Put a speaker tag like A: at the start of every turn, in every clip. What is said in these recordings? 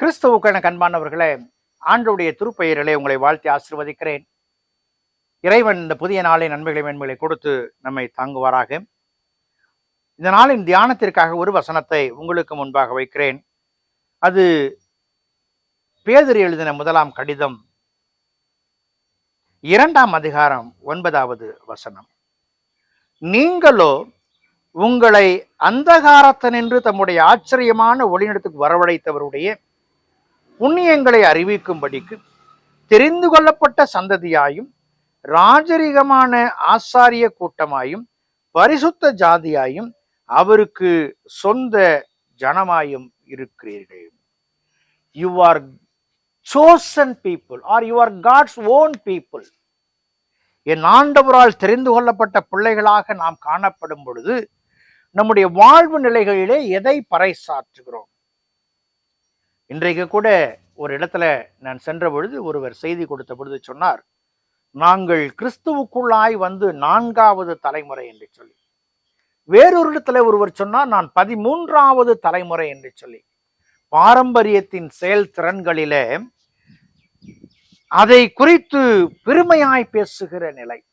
A: கிறிஸ்துவுக்கான கண்பானவர்களே ஆண்டவுடைய திருப்பெயரிலே உங்களை வாழ்த்தி ஆசிர்வதிக்கிறேன். இறைவன் இந்த புதிய நாளின் நன்மைகளை மேன்மைகளை கொடுத்து நம்மை தாங்குவாராக. இந்த நாளின் தியானத்திற்காக ஒரு வசனத்தை உங்களுக்கு முன்பாக வைக்கிறேன். அது பேதர் எழுதின முதலாம் கடிதம் இரண்டாம் அதிகாரம் ஒன்பதாவது வசனம். நீங்களோ உங்களை அந்தகாரத்தனின்று தம்முடைய ஆச்சரியமான ஒளிநடத்துக்கு வரவழைத்தவருடைய புண்ணியங்களை அறிவிக்கும்படிக்கு தெரிந்து கொள்ளப்பட்ட சந்ததியாயும் ராஜரிகமான ஆசாரிய கூட்டமாயும் பரிசுத்த ஜாதியாயும் அவருக்கு சொந்த ஜனமாயும் இருக்கிறீர்கள். You are chosen people are you are God's own people என் ஆண்டவரால் தெரிந்து கொள்ளப்பட்ட பிள்ளைகளாக நாம் காணப்படும் பொழுது நம்முடைய வாழ்வு நிலைகளிலே எதை பறைசாற்றுகிறோம்? இன்றைக்கு கூட ஒரு இடத்துல நான் சென்ற பொழுது ஒருவர் செய்தி கொடுத்த பொழுது சொன்னார் நாங்கள் கிறிஸ்துவுக்குள்ளாய் வந்து நான்காவது தலைமுறை என்று சொல்லி. வேறொரு இடத்துல ஒருவர் சொன்னார் நான் பதிமூன்றாவது தலைமுறை என்று சொல்லி. பாரம்பரியத்தின் செயல் திறன்களிலே அதை குறித்து பெருமையாய் பேசுகிற நிலை.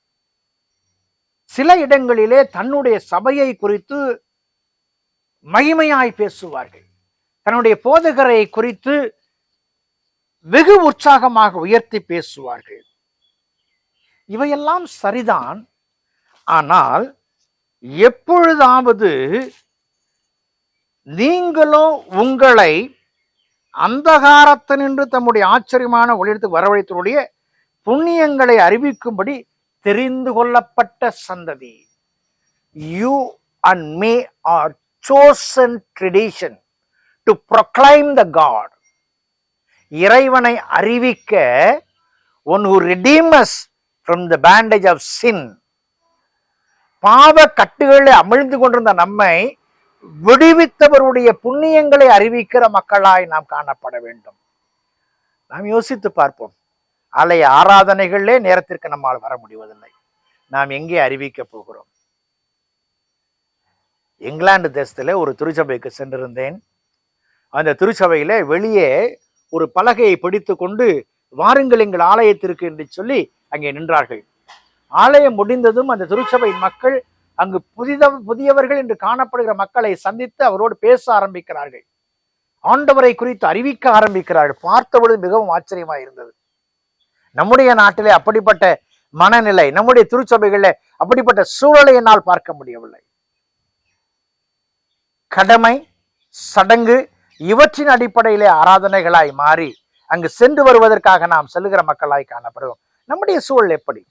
A: சில இடங்களிலே தன்னுடைய சபையை குறித்து மகிமையாய் பேசுவார்கள். தன்னுடைய போதகரை குறித்து வெகு உற்சாகமாக உயர்த்தி பேசுவார்கள். இவையெல்லாம் சரிதான். ஆனால் எப்பொழுதாவது நீங்களோ உங்களை அந்தகாரத்தினின்று தம்முடைய ஆச்சரியமான ஒளியத்துக்கு வரவழைத்தருடைய புண்ணியங்களை அறிவிக்கும்படி தெரிந்து கொள்ளப்பட்ட சந்ததி. You and may are chosen tradition to proclaim the God இறைவனை அறிவிக்க one who redeem us from the bondage of sin பாவ கட்டுகளில் அமிழ்ந்து கொண்டிருந்த நம்மை விடுவித்தவருடைய புண்ணியங்களை அறிவிக்கிற மக்களாய் நாம் காணப்பட வேண்டும். நாம் யோசித்து பார்ப்போம். ஆலய ஆராதனைகளிலே நேரத்திற்கு நம்மால் வர முடிவதில்லை. நாம் எங்கே அறிவிக்க போகிறோம்? இங்கிலாந்து தேசத்தில் ஒரு திருச்சபைக்கு சென்றிருந்தேன். அந்த திருச்சபையில் வெளியே ஒரு பலகையை பிடித்து கொண்டு வாருங்கள் எங்கள் ஆலயத்திற்கு என்று சொல்லி அங்கே நின்றார்கள். ஆலயம் முடிந்ததும் அந்த திருச்சபையின் மக்கள் அங்கு புதித புதியவர்கள் என்று காணப்படுகிற மக்களை சந்தித்து அவரோடு பேச ஆரம்பிக்கிறார்கள். ஆண்டவரை குறித்து அறிவிக்க ஆரம்பிக்கிறார்கள். பார்த்தபொழுது மிகவும் ஆச்சரியமா இருந்தது. நம்முடைய நாட்டிலே அப்படிப்பட்ட மனநிலை நம்முடைய திருச்சபைகளில் அப்படிப்பட்ட சூழலை என்னால் பார்க்க முடியவில்லை. கடமை சடங்கு இவற்றின் அடிப்படையிலே ஆராதனைகளாய் மாறி அங்கு சென்று வருவதற்காக நாம் செல்லுகிற மக்களாய் காணப்படுவோம் நம்முடைய சூழல் எப்படி?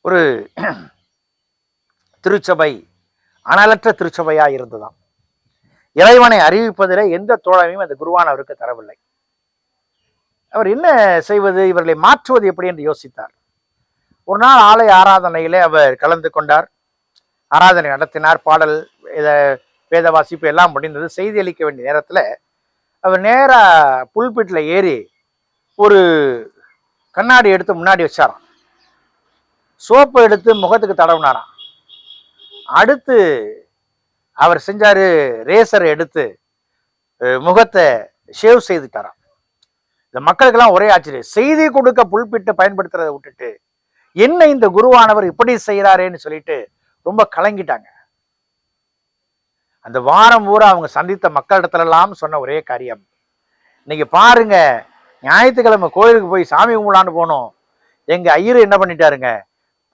A: ஒரு திருச்சபை அனலற்ற திருச்சபையா இருந்ததாம் இறைவனை அறிவிப்பதில் எந்த தோழமையும் அந்த குருவானவருக்கு தரவில்லை. அவர் என்ன செய்வது இவர்களை மாற்றுவது எப்படி என்று யோசித்தார். ஒரு நாள் ஆலய ஆராதனையிலே அவர் கலந்து கொண்டார். ஆராதனை நடத்தினார் பாடல் இத வேத வாசிப்பு எல்லாம் முடிந்தது. செய்தி அளிக்க வேண்டிய நேரத்தில் அவர் நேராக புல்பிட்டில் ஏறி ஒரு கண்ணாடி எடுத்து முன்னாடி வச்சாராம். சோப்பு எடுத்து முகத்துக்கு தடவினாராம். அடுத்து அவர் செஞ்சாரு ரேசரை எடுத்து முகத்தை ஷேவ் செய்துட்டாராம். இந்த மக்களுக்கெல்லாம் ஒரே ஆச்சரியம். செய்தி கொடுக்க புல்பிட்டு பயன்படுத்துறதை விட்டுட்டு என்ன இந்த குருவானவர் இப்படி செய்கிறாரேன்னு சொல்லிட்டு ரொம்ப கலங்கிட்டாங்க. அந்த வாரம் பூரா அவங்க சந்தித்த மக்களிடத்துலலாம் சொன்ன ஒரே காரியம். இன்னைக்கு பாருங்க ஞாயிற்றுக்கிழமை கோயிலுக்கு போய் சாமி கும்பிடலான்னு போனோம். எங்க ஐயரு என்ன பண்ணிட்டாருங்க?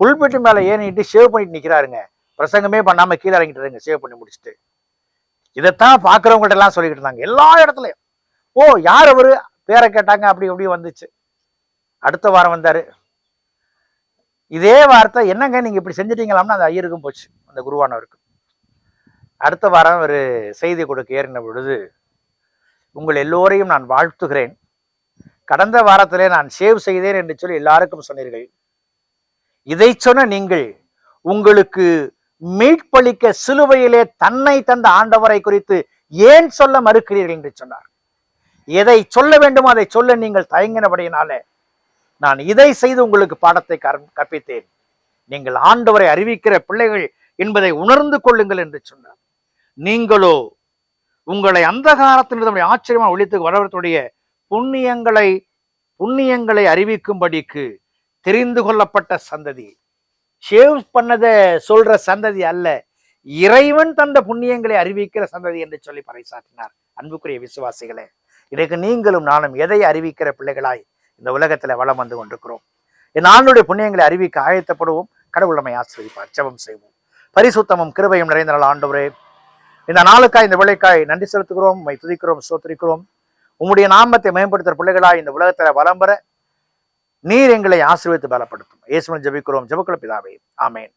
A: புல்பெட்டு மேலே ஏறிட்டு ஷேவ் பண்ணிட்டு நிற்கிறாருங்க பிரசங்கமே பண்ணாம கீழே இறங்கிட்டாருங்க ஷேவ் பண்ணி முடிச்சுட்டு. இதைத்தான் பார்க்குறவங்கள்ட்ட எல்லாம் சொல்லிக்கிட்டு இருந்தாங்க எல்லா இடத்துலையும். ஓ யார் அவரு? பேரை கேட்டாங்க அப்படி அப்படி வந்துச்சு. அடுத்த வாரம் வந்தாரு. இதே வார்த்தை என்னங்க நீங்க இப்படி செஞ்சிட்டீங்களாம்னு அந்த ஐயருக்கும் போச்சு அந்த குருவானவருக்கு அடுத்த வாரம் ஒரு செய்தி கொடுக்க ஏறின பொழுது உங்கள் எல்லோரையும் நான் வாழ்த்துகிறேன். கடந்த வாரத்திலே நான் சேவ் செய்தேன் என்று சொல்லி எல்லாருக்கும் சொன்னீர்கள். இதை சொன்ன நீங்கள் உங்களுக்கு மீட்பளிக்க சிலுவையிலே தன்னை தந்த ஆண்டவரை குறித்து ஏன் சொல்ல மறுக்கிறீர்கள் என்று சொன்னார். எதை சொல்ல வேண்டுமோ அதை சொல்ல நீங்கள் தயங்கினபடியினாலே நான் இதை செய்து உங்களுக்கு பாடத்தை கற்பித்தேன். நீங்கள் ஆண்டவரை அறிவிக்கிற பிள்ளைகள் என்பதை உணர்ந்து கொள்ளுங்கள் என்று சொன்னார். நீங்களோ உங்களை அந்த காலத்திலிருந்து ஆச்சரியமா ஒழித்து வரவர்களுடைய புண்ணியங்களை புண்ணியங்களை அறிவிக்கும்படிக்கு தெரிந்து கொள்ளப்பட்ட சந்ததி. ஷேவ் பண்ணதை சொல்ற சந்ததி அல்ல. இறைவன் தந்த புண்ணியங்களை அறிவிக்கிற சந்ததி என்று சொல்லி பறைசாற்றினார். அன்புக்குரிய விசுவாசிகளே இன்றைக்கு நீங்களும் நானும் எதை அறிவிக்கிற பிள்ளைகளாய் இந்த உலகத்தில் வளம் வந்து கொண்டிருக்கிறோம்? என் ஆண்டுடைய புண்ணியங்களை அறிவிக்க ஆயத்தப்படுவோம். கடவுள் நம்மை ஆசிரியப்பார் ஜெபம் செய்வோம். பரிசுத்தமும் கிருபையும் நிறைந்த நாள் ஆண்டவரே. இந்த நாளுக்காய் இந்த விளைக்காய் நன்றி செலுத்துகிறோம் உண்மை துதிக்கிறோம் சோத்திரிக்கிறோம் உம்முடைய நாமத்தை மேம்படுத்துகிற பிள்ளைகளாய் இந்த உலகத்துல வளம்பெற நீர் எங்களை ஆசீர்வித்து பலப்படுத்தும். இயேசுவன் ஜபிக்கிறோம். ஜெபக்குள்ள பிதாவே. ஆமேன்.